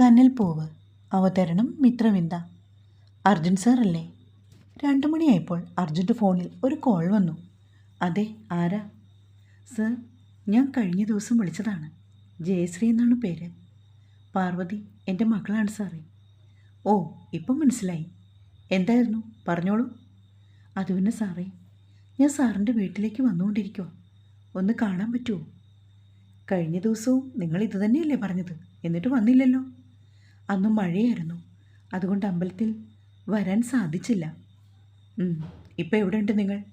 കനൽ പൂവ് അവതരണം മിത്രവിന്ദ. അർജുൻ സാറല്ലേ രണ്ടു മണിയായപ്പോൾ അർജുന്റെ ഫോണിൽ ഒരു കോൾ വന്നു. അതെ ആരാ? സർ ഞാൻ കഴിഞ്ഞ ദിവസം വിളിച്ചതാണ്. ജയശ്രീ എന്നാണ് പേര്. പാർവതി എന്റെ മകളാണ് സാറേ ഓ ഇപ്പം മനസ്സിലായി. എന്തായിരുന്നു? പറഞ്ഞോളൂ. അത് പിന്നെ സാറേ ഞാൻ സാറിന്റെ വീട്ടിലേക്ക് വന്നുകൊണ്ടിരിക്കുമോ ഒന്ന് കാണാൻ പറ്റുമോ കഴിഞ്ഞ ദിവസവും നിങ്ങൾ ഇത് തന്നെയല്ലേ പറഞ്ഞത്? എന്നിട്ട് വന്നില്ലല്ലോ. അന്ന് മഴയായിരുന്നു. അതുകൊണ്ട് അമ്പലത്തിൽ വരാൻ സാധിച്ചില്ല. ഉം, ഇപ്പം എവിടെയുണ്ട് നിങ്ങൾ?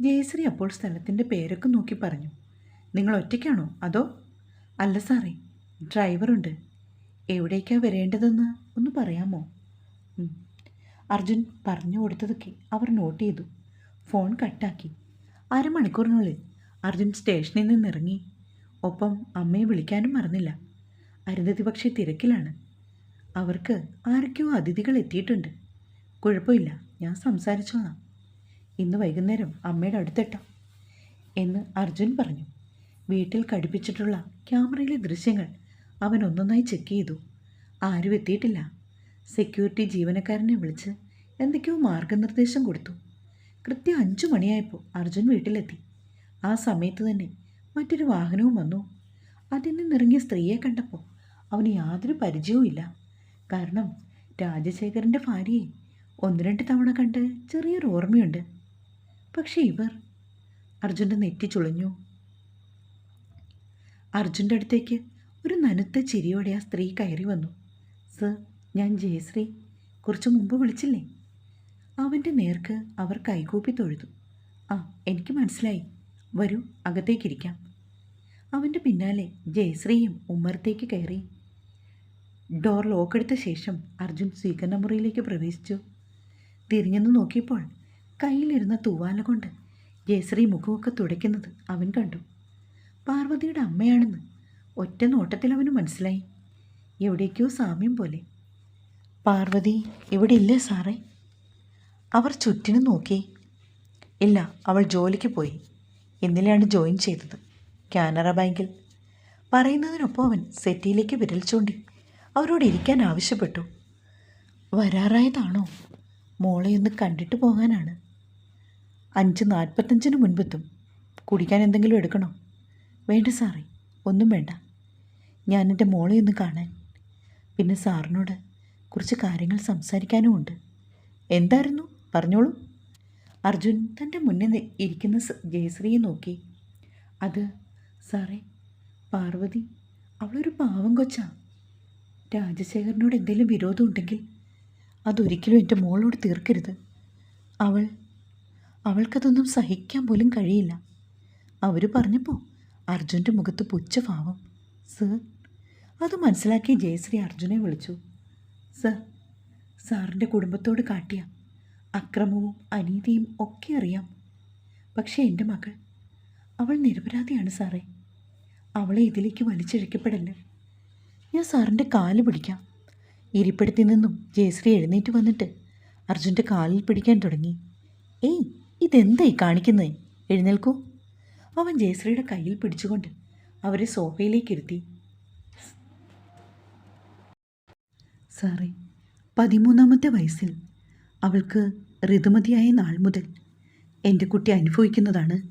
ജയശ്രീ അപ്പോൾ സ്ഥലത്തിന്റെ പേരൊക്കെ നോക്കി പറഞ്ഞു. നിങ്ങൾ ഒറ്റയ്ക്കാണോ? അതോ? അല്ല സാറേ ഡ്രൈവറുണ്ട്. എവിടേക്കാണ് വരേണ്ടതെന്ന് ഒന്ന് പറയാമോ. അർജുൻ പറഞ്ഞു കൊടുത്തതൊക്കെ അവർ നോട്ട് ചെയ്തു. ഫോൺ കട്ടാക്കി. അരമണിക്കൂറിനുള്ളിൽ അർജുൻ സ്റ്റേഷനിൽ നിന്നിറങ്ങി. ഒപ്പം അമ്മയെ വിളിക്കാനും മറന്നില്ല. അരുന്ധതി പക്ഷേ തിരക്കിലാണ്. അവർക്ക് ആരൊക്കെയോ അതിഥികൾ എത്തിയിട്ടുണ്ട്. കുഴപ്പമില്ല ഞാൻ സംസാരിച്ചോളാം. ഇന്ന് വൈകുന്നേരം അമ്മയുടെ അടുത്തെട്ടാം എന്ന് അർജുൻ പറഞ്ഞു. വീട്ടിൽ ഘടിപ്പിച്ചിട്ടുള്ള ക്യാമറയിലെ ദൃശ്യങ്ങൾ അവൻ ഒന്നൊന്നായി ചെക്ക് ചെയ്തു. ആരും എത്തിയിട്ടില്ല. സെക്യൂരിറ്റി ജീവനക്കാരനെ വിളിച്ച് എന്തൊക്കെയോ മാർഗനിർദ്ദേശം കൊടുത്തു. കൃത്യം അഞ്ചു മണിയായപ്പോൾ അർജുൻ വീട്ടിലെത്തി. ആ സമയത്ത് തന്നെ മറ്റൊരു വാഹനവും വന്നു. അതിൽ നിന്നിറങ്ങിയ സ്ത്രീയെ കണ്ടപ്പോൾ അവന് യാതൊരു പരിചയവുമില്ല. കാരണം രാജശേഖരന്റെ ഭാര്യയെ ഒന്ന് രണ്ട് തവണ കണ്ട് ചെറിയൊരു ഓർമ്മയുണ്ട്. പക്ഷേ ഇവർ അർജുന്റെ നെറ്റി ചുളിഞ്ഞു. അർജുന്റെ അടുത്തേക്ക് ഒരു നനുത്ത ചിരിയോടെ ആ സ്ത്രീ കയറി വന്നു. സർ ഞാൻ ജയശ്രീ. കുറച്ച് മുമ്പ് വിളിച്ചില്ലേ? അവന്റെ നേർക്ക് അവർ കൈകൂപ്പി തൊഴുതു. ആ എനിക്ക് മനസ്സിലായി. വരൂ അകത്തേക്കിരിക്കാം അവന്റെ പിന്നാലെ ജയശ്രീയും ഉമ്മറത്തേക്ക് കയറി ഡോർ ലോക്കെടുത്ത ശേഷം അർജുൻ സ്വീകരണ മുറിയിലേക്ക് പ്രവേശിച്ചു. തിരിഞ്ഞെന്ന് നോക്കിയപ്പോൾ കയ്യിലിരുന്ന തൂവാല കൊണ്ട് ജയശ്രീ മുഖമൊക്കെ തുടയ്ക്കുന്നത് അവൻ കണ്ടു. പാർവതിയുടെ അമ്മയാണെന്ന് ഒറ്റ നോട്ടത്തിൽ അവന് മനസ്സിലായി. എവിടേക്കോ സാമ്യം പോലെ. പാർവതി ഇവിടെ ഇല്ലേ സാറേ? അവർ ചുറ്റിനും നോക്കി. ഇല്ല അവൾ ജോലിക്ക് പോയി. ഇന്നലെയാണ് ജോയിൻ ചെയ്തത്. കാനറ ബാങ്കിൽ. പറയുന്നതിനൊപ്പം അവൻ സെറ്റിയിലേക്ക് വിരൽ ചൂണ്ടി അവരോട് ഇരിക്കാൻ ആവശ്യപ്പെട്ടു. വരാറായതാണോ? മോളെ ഒന്ന് കണ്ടിട്ട് പോകാനാണ്. അഞ്ച് നാൽപ്പത്തഞ്ചിന് മുൻപെത്തും. കുടിക്കാൻ എന്തെങ്കിലും എടുക്കണോ? വേണ്ട സാറേ ഒന്നും വേണ്ട. ഞാൻ എന്റെ മോളെ ഒന്ന് കാണാൻ. പിന്നെ സാറിനോട് കുറച്ച് കാര്യങ്ങൾ സംസാരിക്കാനുമുണ്ട് എന്തായിരുന്നു? പറഞ്ഞോളൂ. അർജുൻ തന്റെ മുന്നിൽ ഇരിക്കുന്ന ജയശ്രീയെ നോക്കി. അത് സാറേ പാർവതി അവളൊരു പാവം കൊച്ചാ. രാജശേഖരനോട് എന്തെങ്കിലും വിരോധം ഉണ്ടെങ്കിൽ അതൊരിക്കലും എന്റെ മോളോട് തീർക്കരുത്. അവൾ അവൾക്കതൊന്നും സഹിക്കാൻ പോലും കഴിയില്ല. അവർ പറഞ്ഞപ്പോൾ അർജുന്റെ മുഖത്ത് പുച്ഛഭാവം സർ അത് മനസ്സിലാക്കി ജയശ്രീ അർജുനെ വിളിച്ചു. സർ സാറിന്റെ കുടുംബത്തോട് കാട്ടിയ അക്രമവും അനീതിയും ഒക്കെ അറിയാം. പക്ഷേ എന്റെ മകൾ അവൾ നിരപരാധിയാണ് സാറേ. അവളെ ഇതിലേക്ക് വലിച്ചിഴക്കപ്പെടല്ല? ഞാൻ സാറിന്റെ കാൽ പിടിക്കാം. ഇരിപ്പിടത്തിൽ നിന്നും ജയശ്രീ എഴുന്നേറ്റ് വന്നിട്ട് അർജുന്റെ കാലിൽ പിടിക്കാൻ തുടങ്ങി. ഏയ് ഇതെന്തായി കാണിക്കുന്നേ? എഴുന്നേൽക്കൂ. അവൻ ജയശ്രീയുടെ കയ്യിൽ പിടിച്ചുകൊണ്ട് അവരെ സോഫയിലേക്ക് ഇരുത്തി. സാറേ പതിമൂന്നാമത്തെ വയസ്സിൽ അവൾക്ക് ഋതുമതിയായ നാൾ മുതൽ എന്റെ കുട്ടി അനുഭവിക്കുന്നതാണ്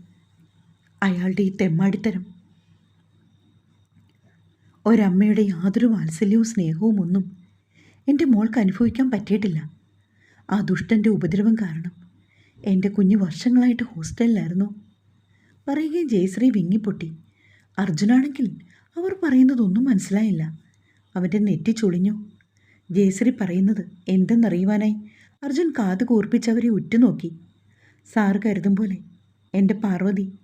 അയാളുടെ ഈ തെമ്മാടിത്തരം. ഒരമ്മയുടെ യാതൊരു വാത്സല്യവും സ്നേഹവും ഒന്നും എന്റെ മോൾക്ക് അനുഭവിക്കാൻ പറ്റിയിട്ടില്ല. ആ ദുഷ്ടന്റെ ഉപദ്രവം കാരണം എന്റെ കുഞ്ഞ് വർഷങ്ങളായിട്ട് ഹോസ്റ്റലിലായിരുന്നു. പറയുകയും ജയശ്രീ വിങ്ങിപ്പൊട്ടി. അർജുനാണെങ്കിൽ അവർ പറയുന്നതൊന്നും മനസ്സിലായില്ല. അവന്റെ നെറ്റി ചുളിഞ്ഞു. ജയശ്രീ പറയുന്നത് എന്തെന്നറിയുവാനായി അർജുൻ കാത് കൂർപ്പിച്ചവരെ ഉറ്റുനോക്കി. സാറ് കരുതും പോലെ എന്റെ പാർവതി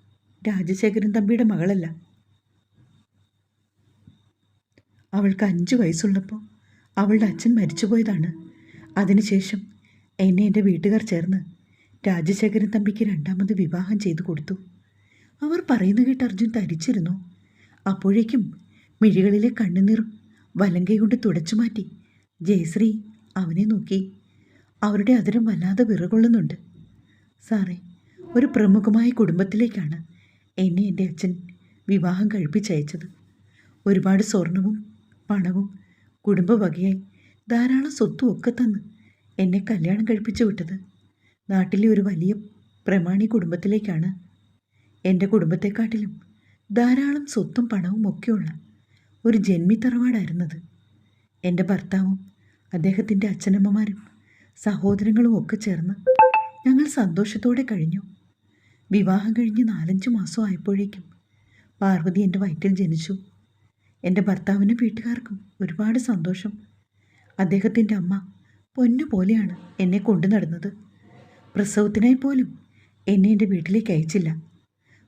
രാജശേഖരൻ തമ്പിയുടെ മകളല്ല. അവൾക്ക് അഞ്ച് വയസ്സുള്ളപ്പോൾ അവളുടെ അച്ഛൻ മരിച്ചുപോയതാണ്. അതിനുശേഷം എന്നെ എന്റെ വീട്ടുകാർ ചേർന്ന് രാജശേഖരൻ തമ്പിക്ക് രണ്ടാമത് വിവാഹം ചെയ്തു കൊടുത്തു. അവർ പറയുന്ന കേട്ട് അർജുൻ തരിച്ചിരുന്നു. അപ്പോഴേക്കും മിഴികളിലെ കണ്ണുനീർ വലങ്കൈ കൊണ്ട് തുടച്ചു മാറ്റി ജയശ്രീ അവനെ നോക്കി. അവരുടെ അതിരം വല്ലാതെ വിറകൊള്ളുന്നുണ്ട്. സാറേ ഒരു പ്രമുഖമായ കുടുംബത്തിലേക്കാണ് എന്നെ എന്റെ അച്ഛൻ വിവാഹം കഴിപ്പിച്ചയച്ചത്. ഒരുപാട് സ്വർണവും പണവും കുടുംബവകയായി ധാരാളം സ്വത്തും ഒക്കെ തന്ന് എന്നെ കല്യാണം കഴിപ്പിച്ചു വിട്ടത്. നാട്ടിലെ ഒരു വലിയ പ്രമാണി കുടുംബത്തിലേക്കാണ്. എന്റെ കുടുംബത്തെക്കാട്ടിലും ധാരാളം സ്വത്തും പണവും ഒക്കെയുള്ള ഒരു ജന്മി തറവാടായിരുന്നത്. എന്റെ ഭർത്താവും അദ്ദേഹത്തിന്റെ അച്ഛനമ്മമാരും സഹോദരങ്ങളും ഒക്കെ ചേർന്ന് ഞങ്ങൾ സന്തോഷത്തോടെ കഴിഞ്ഞു. വിവാഹം കഴിഞ്ഞ് നാലഞ്ച് മാസം ആയപ്പോഴേക്കും പാർവതി എന്റെ വയറ്റിൽ ജനിച്ചു. എന്റെ ഭർത്താവിനും വീട്ടുകാർക്കും ഒരുപാട് സന്തോഷം. അദ്ദേഹത്തിന്റെ അമ്മ പൊന്നു പോലെയാണ് എന്നെ കൊണ്ടു നടന്നത്. പ്രസവത്തിനായി പോലും എന്നെ എന്റെ വീട്ടിലേക്ക് അയച്ചില്ല.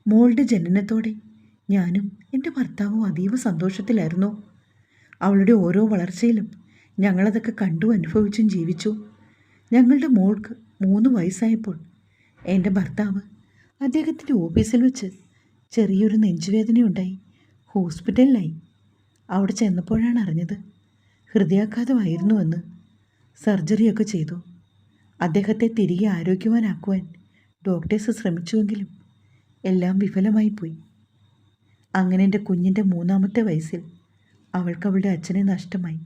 മോളുടെ ജനനത്തോടെ ഞാനും എന്റെ ഭർത്താവും അതീവ സന്തോഷത്തിലായിരുന്നു. അവളുടെ ഓരോ വളർച്ചയിലും ഞങ്ങളതൊക്കെ കണ്ടു അനുഭവിച്ചും ജീവിച്ചു. ഞങ്ങളുടെ മോൾക്ക് മൂന്ന് വയസ്സായപ്പോൾ എന്റെ ഭർത്താവ് അദ്ദേഹത്തിന്റെ ഓഫീസിൽ വെച്ച് ചെറിയൊരു നെഞ്ചുവേദനയുണ്ടായി. ഹോസ്പിറ്റലിലായി. അവിടെ ചെന്നപ്പോഴാണ് അറിഞ്ഞത്. ഹൃദയാഘാതമായിരുന്നുവെന്ന് സർജറിയൊക്കെ ചെയ്തു. അദ്ദേഹത്തെ തിരികെ ആരോഗ്യവാനാക്കുവാൻ ഡോക്ടേഴ്സ് ശ്രമിച്ചുവെങ്കിലും എല്ലാം വിഫലമായി പോയി അങ്ങനെ എന്റെ കുഞ്ഞിന്റെ മൂന്നാമത്തെ വയസ്സിൽ അവൾക്ക് അവളുടെ അച്ഛനെ നഷ്ടമായി.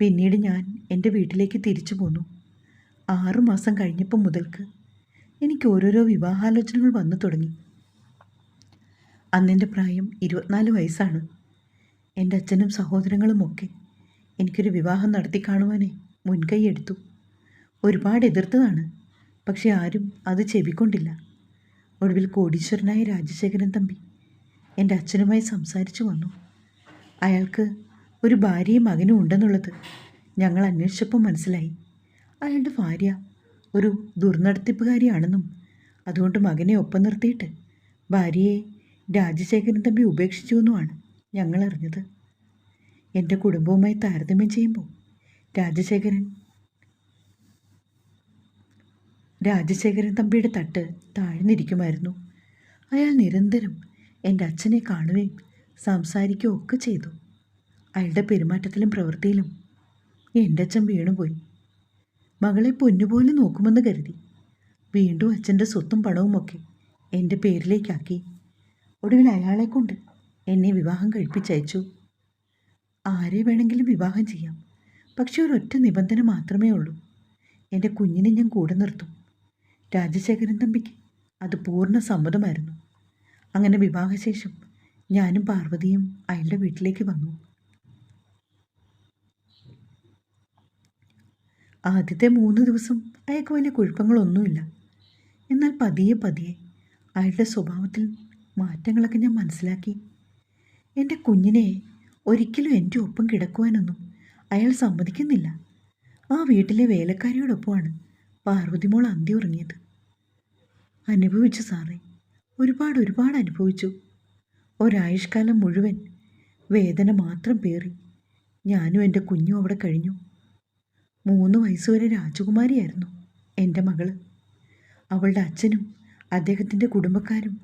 പിന്നീട് ഞാൻ എന്റെ വീട്ടിലേക്ക് തിരിച്ചു പോന്നു. ആറുമാസം കഴിഞ്ഞപ്പം മുതൽക്ക് എനിക്ക് ഓരോരോ വിവാഹാലോചനകൾ വന്നു തുടങ്ങി. അന്നെന്റെ പ്രായം ഇരുപത്തിനാല് വയസ്സാണ്. എന്റെ അച്ഛനും സഹോദരങ്ങളുമൊക്കെ എനിക്കൊരു വിവാഹം നടത്തി കാണുവാനേ മുൻകൈ എടുത്തു. ഒരുപാട് എതിർത്തതാണ് പക്ഷെ ആരും അത് ചെവിക്കൊണ്ടില്ല. ഒടുവിൽ കോടീശ്വരനായ രാജശേഖരൻ തമ്പി എന്റെ അച്ഛനുമായി സംസാരിച്ചു വന്നു. അയാൾക്ക് ഒരു ഭാര്യയും മകനും ഉണ്ടെന്നുള്ളത് ഞങ്ങൾ അന്വേഷിച്ചപ്പോൾ മനസ്സിലായി. അയാളുടെ ഭാര്യ ഒരു ദുർനടത്തിപ്പുകാരിയാണെന്നും അതുകൊണ്ട് മകനെ ഒപ്പം നിർത്തിയിട്ട് ഭാര്യയെ രാജശേഖരൻ തമ്പി ഉപേക്ഷിച്ചുവെന്നുമാണ്. ഞങ്ങൾ അറിഞ്ഞത് എന്റെ കുടുംബവുമായി താരതമ്യം ചെയ്യുമ്പോൾ രാജശേഖരൻ രാജശേഖരൻ തമ്പിയുടെ തട്ട് താഴ്ന്നിരിക്കുമായിരുന്നു. അയാൾ നിരന്തരം എന്റെ അച്ഛനെ കാണുകയും സംസാരിക്കുകയും ഒക്കെ ചെയ്തു. അയാളുടെ പെരുമാറ്റത്തിലും പ്രവൃത്തിയിലും എന്റെ അച്ഛൻ വീണുപോയി. മകളെ പൊന്നുപോലെ നോക്കുമെന്ന് കരുതി. വീണ്ടും അച്ഛന്റെ സ്വത്തും പണവുമൊക്കെ എന്റെ പേരിലേക്കാക്കി. ഒടുവിൽ അയാളെ കൊണ്ട് എന്നെ വിവാഹം കഴിപ്പിച്ചയച്ചു. ആരെ വേണമെങ്കിലും വിവാഹം ചെയ്യാം. പക്ഷെ ഒരൊറ്റ നിബന്ധന മാത്രമേ ഉള്ളൂ. എന്റെ കുഞ്ഞിനെ ഞാൻ കൂടെ നിർത്തും. രാജശേഖരൻ തമ്പിക്ക് അത് പൂർണ സമ്മതമായിരുന്നു. അങ്ങനെ വിവാഹശേഷം ഞാനും പാർവതിയും അയാളുടെ വീട്ടിലേക്ക് വന്നു. ആദ്യത്തെ മൂന്ന് ദിവസം അയാൾക്ക് വലിയ കുഴപ്പങ്ങളൊന്നുമില്ല. എന്നാൽ പതിയെ പതിയെ അയാളുടെ സ്വഭാവത്തിൽ മാറ്റങ്ങളൊക്കെ ഞാൻ മനസ്സിലാക്കി. എന്റെ കുഞ്ഞിനെ ഒരിക്കലും എന്റെ ഒപ്പം കിടക്കുവാനൊന്നും അയാൾ സമ്മതിക്കുന്നില്ല. ആ വീട്ടിലെ വേലക്കാരിയോടൊപ്പമാണ് പാർവതിമോൾ അന്തി ഉറങ്ങിയത്. അനുഭവിച്ചു സാറേ ഒരുപാട് ഒരുപാട് അനുഭവിച്ചു. ഒരായുഷ്കാലം മുഴുവൻ വേദന മാത്രം പേറി ഞാനും എന്റെ കുഞ്ഞും അവിടെ കഴിഞ്ഞു. മൂന്ന് വയസ്സുവരെ രാജകുമാരിയായിരുന്നു എന്റെ മകൾ. അവളുടെ അച്ഛനും അദ്ദേഹത്തിന്റെ കുടുംബക്കാരും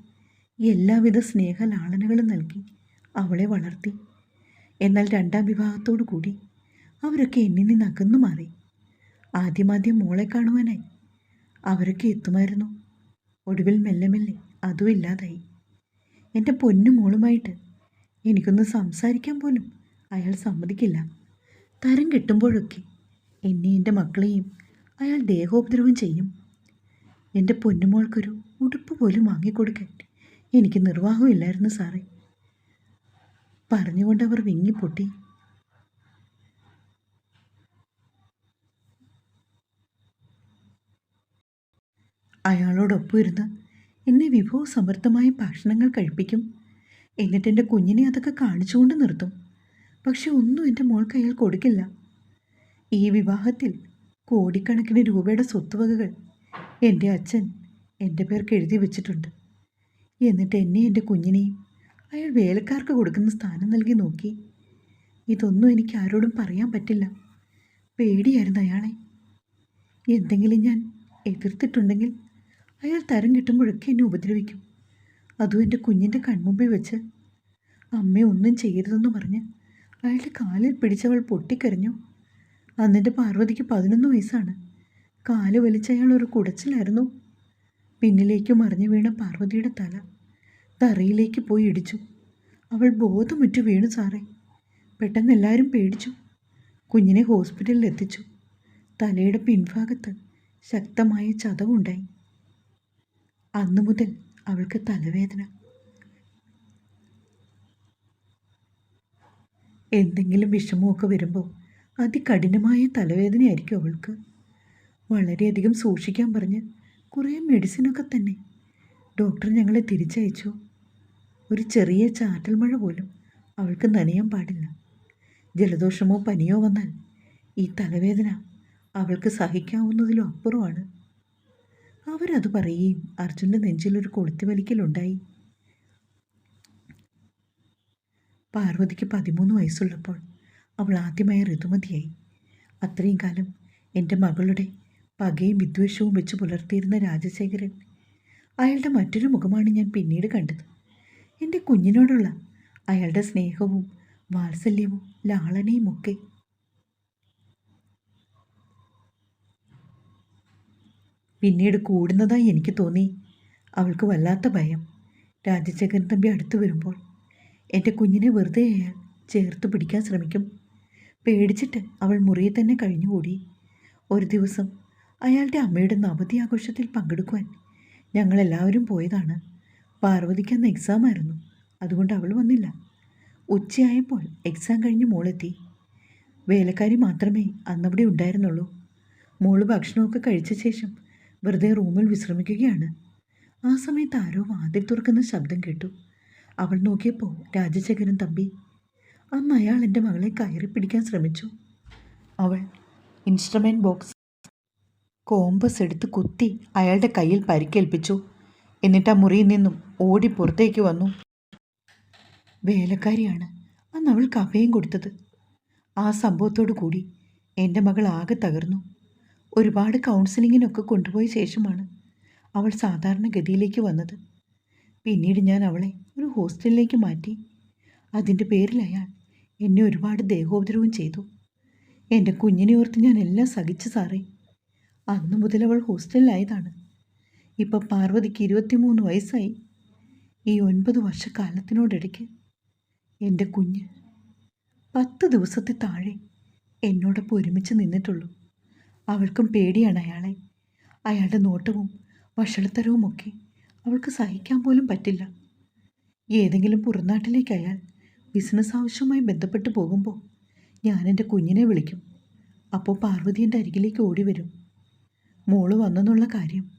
എല്ലാവിധ സ്നേഹലാളനകളും നൽകി അവളെ വളർത്തി. എന്നാൽ രണ്ടാം വിവാഹത്തോടു കൂടി അവരൊക്കെ എന്നിൽ നിന്ന് അകന്നു മാറി. ആദ്യമാദ്യം മോളെ കാണുവാനായി. അവരൊക്കെ എത്തുമായിരുന്നു. ഒടുവിൽ മെല്ലെ മെല്ലെ അതും ഇല്ലാതായി. എന്റെ പൊന്നു മോളുമായിട്ട് എനിക്കൊന്ന് സംസാരിക്കാൻ പോലും അയാൾ സമ്മതിക്കില്ല. തരം കിട്ടുമ്പോഴൊക്കെ എന്നെ എന്റെ മക്കളെയും അയാൾ ദേഹോപദ്രവം ചെയ്യും. എന്റെ പൊന്നുമോൾക്കൊരു ഉടുപ്പ് പോലും വാങ്ങിക്കൊടുക്കാൻ എനിക്ക് നിർവാഹമില്ലായിരുന്നു സാറേ. പറഞ്ഞുകൊണ്ട് അവർ വിങ്ങിപ്പൊട്ടി. അയാളോടൊപ്പം ഇരുന്ന് എന്നെ വിഭവസമൃദ്ധമായ ഭക്ഷണങ്ങൾ കഴിപ്പിക്കും. എന്നിട്ട് എന്റെ കുഞ്ഞിനെ അതൊക്കെ കാണിച്ചുകൊണ്ട് നിർത്തും. പക്ഷെ ഒന്നും എന്റെ മോൾക്ക് അയാൾ കൊടുക്കില്ല. ഈ വിവാഹത്തിൽ കോടിക്കണക്കിന് രൂപയുടെ സ്വത്തുവകകൾ എന്റെ അച്ഛൻ എന്റെ പേർക്ക് എഴുതി വെച്ചിട്ടുണ്ട്. എന്നിട്ട് എന്നെ എന്റെ കുഞ്ഞിനെയും അയാൾ വേലക്കാർക്ക് കൊടുക്കുന്ന സ്ഥാനം നൽകി നോക്കി. ഇതൊന്നും എനിക്ക് ആരോടും പറയാൻ പറ്റില്ല. പേടിയായിരുന്നു അയാളെ. എന്തെങ്കിലും ഞാൻ എതിർത്തിട്ടുണ്ടെങ്കിൽ അയാൾ തരം കിട്ടുമ്പോഴൊക്കെ എന്നെ ഉപദ്രവിക്കും. അതും എന്റെ കുഞ്ഞിന്റെ കൺമുമ്പിൽ വെച്ച്. അമ്മ ഒന്നും ചെയ്യരുതെന്ന് പറഞ്ഞ് അയാളുടെ കാലിൽ പിടിച്ചവൾ പൊട്ടിക്കരഞ്ഞു. അന്നെന്റെ പാർവതിക്ക് പതിനൊന്ന് വയസ്സാണ്. കാൽ വലിച്ച അയാൾ ഒരു കുടച്ചിലായിരുന്നു. പിന്നിലേക്ക് മറിഞ്ഞു വീണ പാർവതിയുടെ തല. തറയിലേക്ക് പോയി ഇടിച്ചു. അവൾ ബോധമുറ്റു വീണു സാറേ. പെട്ടെന്ന് എല്ലാവരും പേടിച്ചു. കുഞ്ഞിനെ ഹോസ്പിറ്റലിൽ എത്തിച്ചു. തലയുടെ പിൻഭാഗത്ത് ശക്തമായ ചതവുണ്ടായി. അന്നു മുതൽ അവൾക്ക് തലവേദന. എന്തെങ്കിലും വിഷമമൊക്കെ വരുമ്പോൾ അതികഠിനമായ തലവേദനയായിരിക്കും അവൾക്ക്. വളരെയധികം സൂക്ഷിക്കാൻ പറഞ്ഞ് കുറേ മെഡിസിനൊക്കെ തന്നെ. ഡോക്ടർ ഞങ്ങളെ തിരിച്ചയച്ചു. ഒരു ചെറിയ ചാറ്റൽ മഴ പോലും അവൾക്ക് നനയാൻ പാടില്ല. ജലദോഷമോ പനിയോ വന്നാൽ ഈ തലവേദന അവൾക്ക് സഹിക്കാവുന്നതിലും അപ്പുറമാണ്. അവരത് പറയുകയും അർജുന്റെ നെഞ്ചിലൊരു കൊളുത്തി വലിക്കലുണ്ടായി പാർവതിക്ക് പതിമൂന്ന് വയസ്സുള്ളപ്പോൾ അവൾ ആദ്യമായി ഋതുമതിയായി. അത്രയും കാലം എന്റെ മകളുടെ പകയും വിദ്വേഷവും വെച്ച് പുലർത്തിയിരുന്ന രാജശേഖരൻ അയാളുടെ മറ്റൊരു മുഖമാണ് ഞാൻ പിന്നീട് കണ്ടത്. എന്റെ കുഞ്ഞിനോടുള്ള അയാളുടെ സ്നേഹവും വാത്സല്യവും ലാളനയും ഒക്കെ പിന്നീട് കൂടുന്നതായി എനിക്ക് തോന്നി. അവൾക്ക് വല്ലാത്ത ഭയം. രാജശേഖരൻ തമ്പി അടുത്തു വരുമ്പോൾ എന്റെ കുഞ്ഞിനെ വെറുതെ അയാൾ ചേർത്ത് പിടിക്കാൻ ശ്രമിക്കും. പേടിച്ചിട്ട് അവൾ മുറിയിൽ തന്നെ കഴിഞ്ഞുകൂടി. ഒരു ദിവസം അയാളുടെ അമ്മയുടെ നവതി ആഘോഷത്തിൽ പങ്കെടുക്കുവാൻ ഞങ്ങളെല്ലാവരും പോയതാണ്. പാർവതിക്ക് അന്ന് എക്സാം ആയിരുന്നു. അതുകൊണ്ട് അവൾ വന്നില്ല. ഉച്ചയായപ്പോൾ എക്സാം കഴിഞ്ഞ് മോളെത്തി. വേലക്കാരി മാത്രമേ അന്നവിടെ ഉണ്ടായിരുന്നുള്ളൂ. മോൾ ഭക്ഷണമൊക്കെ കഴിച്ച ശേഷം വെറുതെ റൂമിൽ വിശ്രമിക്കുകയാണ്. ആ സമയത്ത് ആരോ വാതിൽ തുറക്കുന്ന ശബ്ദം കേട്ടു. അവൾ നോക്കിയപ്പോൾ രാജശേഖരൻ തമ്പി. അന്ന് അയാൾ എന്റെ മകളെ കയറി പിടിക്കാൻ ശ്രമിച്ചു. അവൾ ഇൻസ്ട്രുമെന്റ് ബോക്സ് കോമ്പസ് എടുത്ത് കുത്തി അയാളുടെ കയ്യിൽ പരിക്കേൽപ്പിച്ചു. എന്നിട്ട് ആ മുറിയിൽ നിന്നും ഓടി പുറത്തേക്ക് വന്നു. വേലക്കാരിയാണ് അന്ന് അവൾക്ക് അഭയം കൊടുത്തത്. ആ സംഭവത്തോടു കൂടി എന്റെ മകൾ ആകെ തകർന്നു. ഒരുപാട് കൗൺസിലിങ്ങിനൊക്കെ കൊണ്ടുപോയ ശേഷമാണ് അവൾ സാധാരണഗതിയിലേക്ക് വന്നത്. പിന്നീട് ഞാൻ അവളെ ഒരു ഹോസ്റ്റലിലേക്ക് മാറ്റി. അതിന്റെ പേരിൽ അയാൾ എന്നെ ഒരുപാട് ദേഹോപദ്രവം ചെയ്തു. എന്റെ കുഞ്ഞിനെ ഓർത്ത് ഞാൻ എല്ലാം സഹിച്ചു സാറേ. അന്നു മുതൽ അവൾ ഹോസ്റ്റലിലായതാണ്. ഇപ്പം പാർവതിക്ക് ഇരുപത്തിമൂന്ന് വയസ്സായി. ഈ ഒൻപത് വർഷക്കാലത്തിനോടിടയ്ക്ക് എന്റെ കുഞ്ഞ് പത്ത് ദിവസത്തെ താഴെ എന്നോടൊപ്പം ഒരുമിച്ച് നിന്നിട്ടുള്ളൂ. അവൾക്കും പേടിയാണ് അയാളെ. അയാളുടെ നോട്ടവും വഷളത്തരവും ഒക്കെ അവൾക്ക് സഹിക്കാൻ പോലും പറ്റില്ല. ഏതെങ്കിലും പുറനാട്ടിലേക്ക് അയാൾ ബിസിനസ് ആവശ്യവുമായി ബന്ധപ്പെട്ട് പോകുമ്പോൾ ഞാൻ എന്റെ കുഞ്ഞിനെ വിളിക്കും. അപ്പോൾ പാർവതി എന്റെ അരികിലേക്ക് ഓടി വരും മോൾ വന്നെന്നുള്ള കാര്യം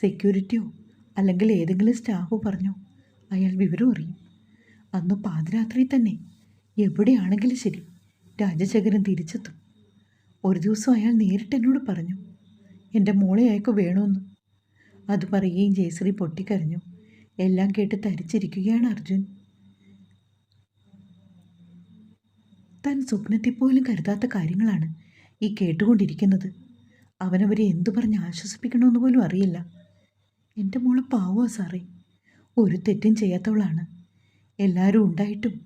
സെക്യൂരിറ്റിയോ അല്ലെങ്കിൽ ഏതെങ്കിലും സ്റ്റാഫോ പറഞ്ഞോ? അയാൾ വിവരം അറിയും. അന്ന് പാതിരാത്രി തന്നെ. എവിടെയാണെങ്കിലും ശരി. രാജശേഖരൻ തിരിച്ചെത്തും. ഒരു ദിവസം അയാൾ നേരിട്ട് എന്നോട് പറഞ്ഞു എന്റെ മോളെ അയക്കു വേണമെന്ന് അത് പറയുകയും ജയശ്രീ പൊട്ടിക്കരഞ്ഞു. എല്ലാം കേട്ട് തരിച്ചിരിക്കുകയാണ് അർജുൻ. താൻ സ്വപ്നത്തിൽ പോലും കരുതാത്ത കാര്യങ്ങളാണ് ഈ കേട്ടുകൊണ്ടിരിക്കുന്നത്. അവനവരെ എന്തു പറഞ്ഞ് ആശ്വസിപ്പിക്കണമെന്ന് പോലും അറിയില്ല. എന്റെ മോൾ പാവോ സാറേ. ഒരു തെറ്റും ചെയ്യാത്തവളാണ്. എല്ലാവരും ഉണ്ടായിട്ടും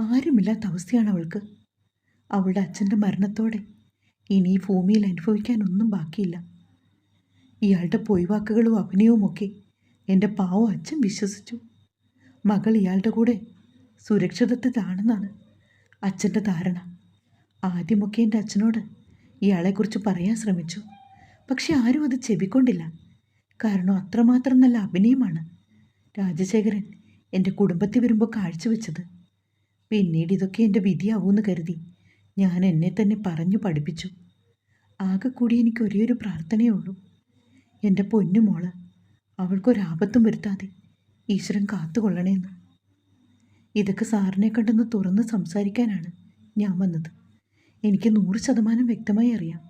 ആരുമില്ലാത്ത അവസ്ഥയാണ് അവൾക്ക്. അവളുടെ അച്ഛന്റെ മരണത്തോടെ ഇനി ഈ ഭൂമിയിൽ അനുഭവിക്കാനൊന്നും ബാക്കിയില്ല. ഇയാളുടെ പൊയ്വാക്കുകളും അഭിനയവുമൊക്കെ എന്റെ പാവോ അച്ഛൻ വിശ്വസിച്ചു. മകൾ ഇയാളുടെ കൂടെ സുരക്ഷിതത്വത്തിലാണെന്നാണ് അച്ഛന്റെ ധാരണ. ആദ്യമൊക്കെ എന്റെ അച്ഛനോട് ഇയാളെക്കുറിച്ച് പറയാൻ ശ്രമിച്ചു. പക്ഷെ ആരും അത് ചെവിക്കൊണ്ടില്ല. കാരണം അത്രമാത്രം നല്ല അഭിനയമാണ്. രാജശേഖരൻ എന്റെ കുടുംബത്തിൽ വരുമ്പോൾ കാഴ്ചവെച്ചത്. പിന്നീട് ഇതൊക്കെ എന്റെ വിധിയാവൂന്ന് കരുതി ഞാൻ എന്നെ തന്നെ പറഞ്ഞു പഠിപ്പിച്ചു. ആകെ കൂടി എനിക്ക് ഒരേ ഒരു പ്രാർത്ഥനയേ ഉള്ളൂ. എന്റെ പൊന്നുമോൾ അവൾക്കൊരാപത്തും വരുത്താതെ ഈശ്വരൻ കാത്തുകൊള്ളണേന്ന്. ഇതൊക്കെ സാറിനെ കണ്ടെന്ന് തുറന്ന് സംസാരിക്കാനാണ് ഞാൻ വന്നത്. എനിക്ക് നൂറ് ശതമാനം വ്യക്തമായി അറിയാം.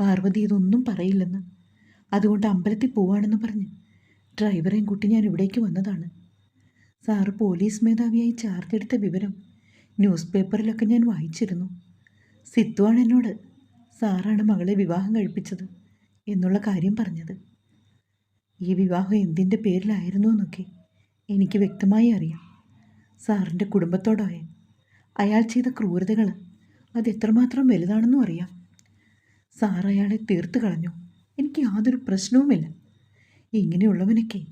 പാർവതി ഇതൊന്നും പറയില്ലെന്ന്. അതുകൊണ്ട് അമ്പലത്തിൽ പോവാണെന്ന് പറഞ്ഞ്. ഡ്രൈവറെയും കുട്ടി ഞാൻ ഇവിടേക്ക് വന്നതാണ്. സാറ് പോലീസ് മേധാവിയായി ചാർജ് എടുത്ത വിവരം ന്യൂസ് പേപ്പറിലൊക്കെ ഞാൻ വായിച്ചിരുന്നു. സിത്തുവാണ് എന്നോട് സാറാണ് മകളെ വിവാഹം കഴിപ്പിച്ചത് എന്നുള്ള കാര്യം പറഞ്ഞത്. ഈ വിവാഹം എന്തിന്റെ പേരിലായിരുന്നു എന്നൊക്കെ എനിക്ക് വ്യക്തമായി അറിയാം. സാറിന്റെ കുടുംബത്തോടായ അയാൾ ചെയ്ത ക്രൂരതകൾ അതെത്രമാത്രം വലുതാണെന്നും അറിയാം. സാർ അയാളെ തീർത്ത് കളഞ്ഞു. എനിക്ക് യാതൊരു പ്രശ്നവുമില്ല. ഇങ്ങനെയുള്ളവനൊക്കെ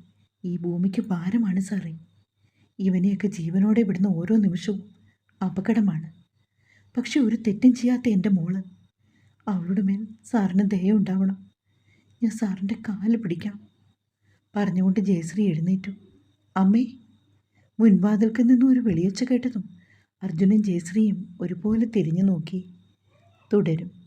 ഈ ഭൂമിക്ക് ഭാരമാണ് സാറേ. ഇവനെയൊക്കെ ജീവനോടെ വിടുന്ന ഓരോ നിമിഷവും അപകടമാണ്. പക്ഷെ ഒരു തെറ്റും ചെയ്യാത്ത എന്റെ മോൾ. അവളുടെ മേൽ സാറിന് ദയ ഉണ്ടാവണം. ഞാൻ സാറിന്റെ കാൽ പിടിക്കാം. പറഞ്ഞുകൊണ്ട് ജയശ്രീ എഴുന്നേറ്റു. അമ്മേ മുൻവാതിൽക്കിൽ നിന്നും ഒരു വെളിയൊച്ച കേട്ടതും അർജുനൻ ജയശ്രീയും ഒരുപോലെ തിരിഞ്ഞു നോക്കി. തുടരും.